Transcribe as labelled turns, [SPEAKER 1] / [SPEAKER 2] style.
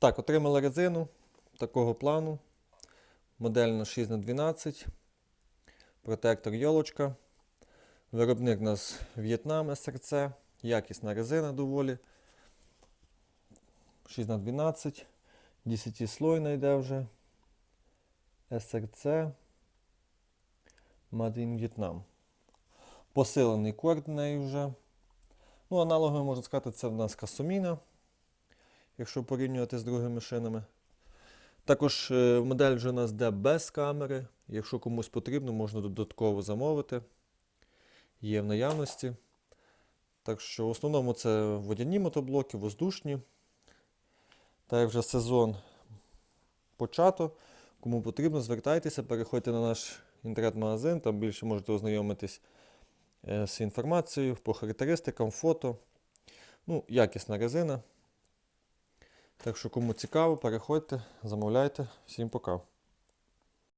[SPEAKER 1] Так, отримали резину такого плану. Модель на 6х12. Протектор йолочка. Виробник у нас В'єтнам СРЦ. Якісна резина доволі. 6х12. 10 слойна йде вже. СРЦ. Made in Vietnam. Посилений корд в неї вже. Ну, аналогами, можна сказати, це в нас Касуміна, якщо порівнювати з другими шинами. Також е, модель вже у нас йде без камери. Якщо комусь потрібно, можна додатково замовити. Є в наявності. Так що в основному це водяні мотоблоки, воздушні. Так як вже сезон почато. Кому потрібно, звертайтеся, переходьте на наш інтернет-магазин, там більше можете ознайомитись е, з інформацією по характеристикам, фото. Ну, якісна резина. Так що, кому цікаво, переходьте, замовляйте. Всім пока.